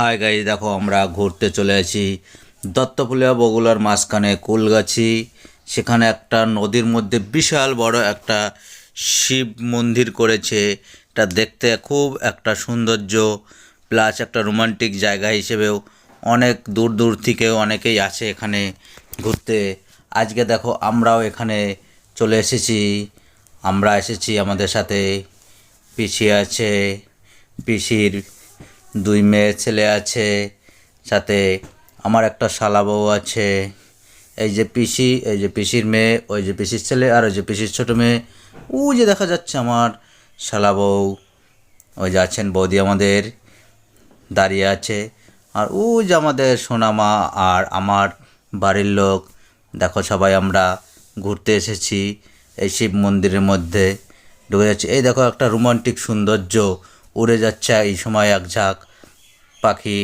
High গাই দেখো আমরা ঘুরতে চলে আসি দত্তপুলিয়া বগুলার মাঝখানে কুলগাছি। সেখানে একটা নদীর মধ্যে বিশাল বড় একটা শিব মন্দির করেছে। এটা দেখতে খুব একটা সৌন্দর্য প্লাস একটা রোমান্টিক জায়গা হিসেবেও অনেক দূর দূর থেকেও অনেকেই আসে এখানে ঘুরতে। আজকে দেখো আমরাও এখানে চলে এসেছি। আমরা এসেছি আমাদের সাথে। পিসি আছে, পিসির দুই মেয়ে ছেলে আছে, সাথে আমার একটা শালা বউ আছে। এই যে পিসি, এই যে পিসির মেয়ে, ওই যে পিসির ছেলে, আর ওই যে পিসির ছোটো মেয়ে। ও যে দেখা যাচ্ছে আমার শালা বউ। ওই যে আছেন বৌদি আমাদের, দাঁড়িয়ে আছে। আর ও যে আমাদের সোনামা আর আমার বাড়ির লোক। দেখো সবাই আমরা ঘুরতে এসেছি এই শিব মন্দিরের মধ্যে। ঢুকে যাচ্ছে। এই দেখো একটা রোমান্টিক সৌন্দর্য। উড়ে যাচ্ছে এই সময় এক ঝাঁক পাখি।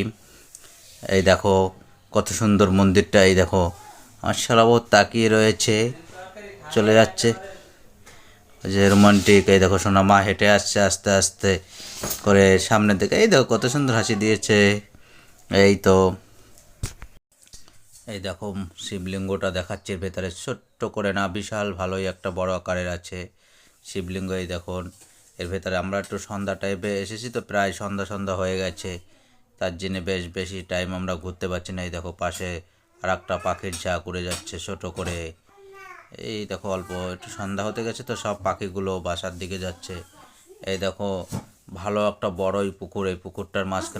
এই দেখো, কত সুন্দর মন্দিরটা, এই দেখো। সারাবো তাকিয়ে রয়েছে, চলে যাচ্ছে। যে রোমান্টিক, এই দেখো, সোনা মা হেঁটে আসছে আস্তে আস্তে করে সামনে থেকে এই দেখো, কত সুন্দর হাসি দিয়েছে। এই তো। এই দেখো, শিবলিঙ্গটা দেখাচ্ছে ভেতরে। ছোট্ট করে না, বিশাল ভালোই একটা বড় আকারের আছে শিবলিঙ্গ, এই দেখুন এর ভেতরে আমরা একটু সন্ধ্যা টাইপে এসেছি তো প্রায় সন্ধ্যা সন্ধ্যা হয়ে গেছে। তার জন্যে বেশ বেশি টাইম আমরা ঘুরতে পারছি না। এই দেখো পাশে আর একটা পাখির ঝাঁক উড়ে যাচ্ছে ছোট করে। এই দেখো অল্প একটু সন্ধ্যা হতে গেছে তো সব পাখিগুলো বাসার দিকে যাচ্ছে। এই দেখো ভালো একটা বড়ই পুকুর, এই পুকুরটার মাঝখানে